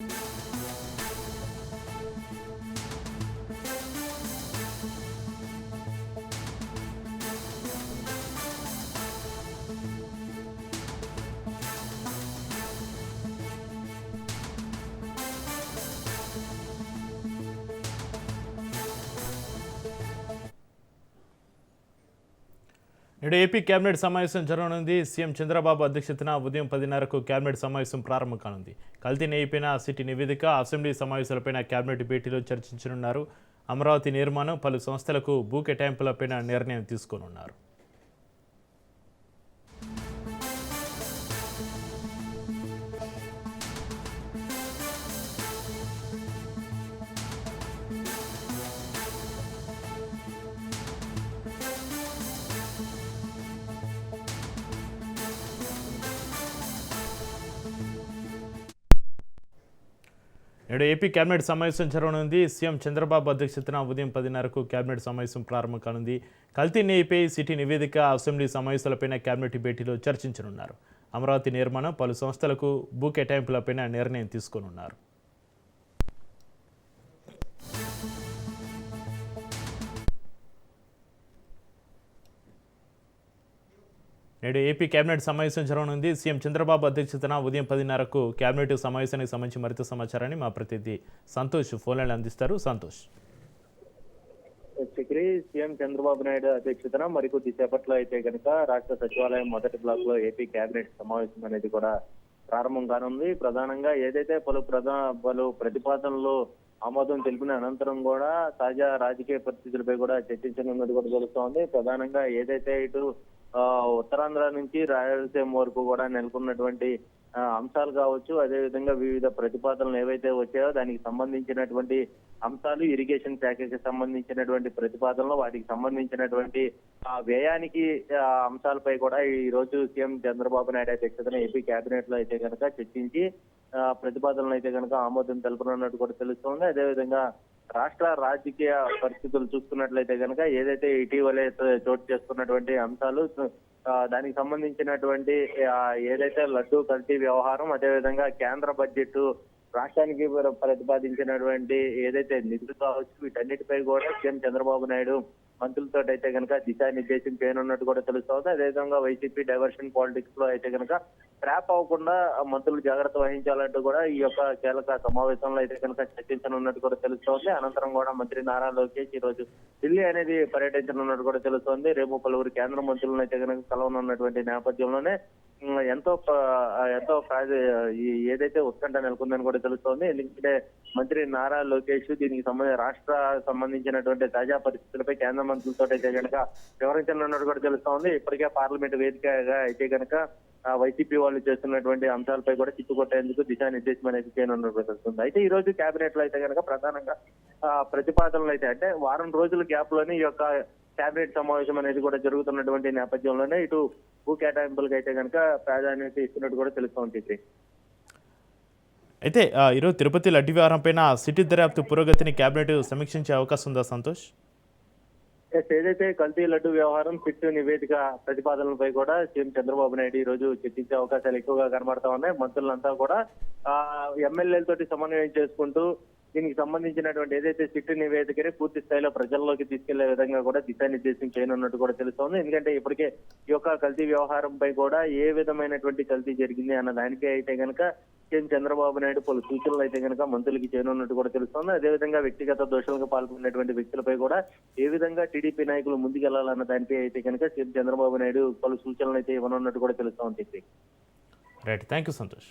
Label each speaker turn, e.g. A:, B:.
A: you నేడు AP cabinet సమావేశం జరగనుంది. సీఎం చంద్రబాబు అధ్యక్షతన ఉదయం పదిన్నరకు కేబినెట్ సమావేశం ప్రారంభం కానుంది. కల్తీ నెయ్యిపైన సిటీ నివేదిక అసెంబ్లీ సమావేశాలపైన కేబినెట్ భేటీలో చర్చించనున్నారు. అమరావతి నిర్మాణం పలు సంస్థలకు భూ కేటాయింపులపైన నిర్ణయం తీసుకోనున్నారు. నేడు ఏపీ కేబినెట్ సమావేశం జరగనుంది. సీఎం చంద్రబాబు అధ్యక్షతన ఉదయం పదిన్నరకు కేబినెట్ సమావేశం ప్రారంభం కానుంది. కల్తీ నేపై సిటీ నివేదిక అసెంబ్లీ సమావేశాలపైన కేబినెట్ భేటీలో చర్చించనున్నారు. అమరావతి నిర్మాణం పలు సంస్థలకు భూ కేటాయింపులపైన నిర్ణయం తీసుకోనున్నారు. నేడు ఏపీ కేబినెట్ సమావేశం జరగనుంది. సీఎం చంద్రబాబు అధ్యక్షతన ఉదయం పదిన్నరకు కేబినెట్ సమావేశానికి సంబంధించి మరింత సమాచారాన్ని మా ప్రతినిధి సంతోష్ ఫోన్ అందిస్తారు. సంతోష్.
B: చక్రి సీఎం చంద్రబాబు నాయుడు అధ్యక్షతన మరికొద్ది సేపట్లో అయితే కనుక రాష్ట్ర సచివాలయం మొదటి బ్లాక్లో ఏపీ కేబినెట్ సమావేశం అనేది కూడా ప్రారంభం కానుంది. ప్రధానంగా ఏదైతే పలు ప్రధా పలు ప్రతిపాదనలు ఆమోదం తెలిపిన అనంతరం కూడా తాజా రాజకీయ పరిస్థితులపై కూడా చర్చించనున్నది కూడా తెలుస్తోంది. ప్రధానంగా ఏదైతే ఇటు ఉత్తరాంధ్ర నుంచి రాయలసీమ వరకు కూడా నెలకొన్నటువంటి అంశాలు కావచ్చు అదే విధంగా వివిధ ప్రతిపాదనలు ఏవైతే వచ్చాయో దానికి సంబంధించినటువంటి అంశాలు ఇరిగేషన్ శాఖకి సంబంధించినటువంటి ప్రతిపాదనలు వాటికి సంబంధించినటువంటి ఆ వ్యయానికి అంశాలపై కూడా ఈ రోజు సీఎం చంద్రబాబు నాయుడు అధ్యక్షతన ఏపీ కేబినెట్లో అయితే కనుక చర్చించి ఆ, ప్రతిపాదనలు అయితే కనుక ఆమోదం తెలుపనున్నట్టు కూడా తెలుస్తోంది. అదేవిధంగా రాష్ట్ర రాజకీయ పరిస్థితులు చూసుకున్నట్లయితే కనుక ఏదైతే ఇటీవలే చోటు చేసుకున్నటువంటి అంశాలు దానికి సంబంధించినటువంటి ఏదైతే లడ్డూ కల్తీ వ్యవహారం అదేవిధంగా కేంద్ర బడ్జెట్ రాష్ట్రానికి ప్రతిపాదించినటువంటి ఏదైతే నిధులు కావచ్చు వీటన్నిటిపై కూడా సీఎం చంద్రబాబు నాయుడు మంత్రులతో అయితే కనుక దిశానిర్దేశం చేయనున్నట్టు కూడా తెలుస్తోంది. అదేవిధంగా వైసీపీ డైవర్షన్ పాలిటిక్స్లో అయితే కనుక ట్రాప్ అవ్వకుండా మంత్రులు జాగ్రత్త వహించాలంటూ కూడా ఈ యొక్క కీలక సమావేశంలో అయితే కనుక చర్చించనున్నట్టు కూడా తెలుస్తోంది. అనంతరం కూడా మంత్రి నారా లోకేష్ ఈ రోజు ఢిల్లీ అనేది పర్యటించనున్నట్టు కూడా తెలుస్తోంది. రేపు పలువురు కేంద్ర మంత్రులను అయితే కనుక కలవనున్నటువంటి నేపథ్యంలోనే ఎంతో ఎంతో ఏదైతే ఉత్కంఠ నెలకొందని కూడా తెలుస్తోంది. ఎందుకంటే మంత్రి నారా లోకేష్ దీనికి సంబంధించి రాష్ట్ర సంబంధించినటువంటి తాజా పరిస్థితులపై కేంద్ర మంత్రులతో అయితే కనుక వివరించనున్నట్టు కూడా తెలుస్తోంది. ఇప్పటికే పార్లమెంట్ వేదికగా అయితే కనుక వైసీపీ వాళ్ళు చేస్తున్నటువంటి అంశాలపై కూడా చిక్కుకొట్టేందుకు దిశానిర్దేశం అనేది చేయనున్నట్టు తెలుస్తుంది అయితే ఈ రోజు కేబినెట్లో అయితే కనుక ప్రధానంగా ప్రతిపాదనలు అయితే అంటే వారం రోజుల గ్యాప్లోనే ఈ యొక్క కేబినెట్ సమావేశం అనేది కూడా జరుగుతున్నటువంటి నేపథ్యంలోనే ఇటు భూ కేటాయింపులకు అయితే కనుక ప్రాధాన్యత ఇస్తున్నట్టు కూడా తెలుస్తోంది
A: అయితే ఆ, ఈరోజు తిరుపతి లడ్డివారం వ్యవహారం పైన సిటీ దర్యాప్తు పురోగతిని కేబినెట్ సమీక్షించే అవకాశం ఉందా సంతోష్?
B: ఎస్, ఏదైతే కల్తీ లడ్డు వ్యవహారం సిట్ నివేదిక ప్రతిపాదనలపై కూడా సీఎం చంద్రబాబు నాయుడు ఈ రోజు చర్చించే అవకాశాలు ఎక్కువగా కనబడతా ఉన్నాయి. మంత్రులంతా కూడా ఆ ఎమ్మెల్యేలతోటి సమన్వయం చేసుకుంటూ దీనికి సంబంధించినటువంటి ఏదైతే చిట్టు నివేదికని పూర్తి స్థాయిలో ప్రజల్లోకి తీసుకెళ్ళే విధంగా కూడా దిశానిర్దేశం చేయనున్నట్టు కూడా తెలుస్తోంది. ఎందుకంటే ఇప్పటికే ఈ యొక్క కల్తీ వ్యవహారంపై కూడా ఏ విధమైనటువంటి కల్తీ జరిగింది అన్న దానికే అయితే కనుక సీఎం చంద్రబాబు నాయుడు పలు సూచనలు అయితే కనుక మంత్రులకి చేయనున్నట్టు కూడా తెలుస్తోంది. అదేవిధంగా వ్యక్తిగత దోషాలకు పాల్గొన్నటువంటి వ్యక్తులపై కూడా ఏ విధంగా టీడీపీ నాయకులు ముందుకెళ్ళాలన్న దానిపై అయితే కనుక సీఎం చంద్రబాబు నాయుడు పలు సూచనలు అయితే ఇవ్వనున్నట్టు కూడా తెలుస్తోంది.
A: Right thank you Santosh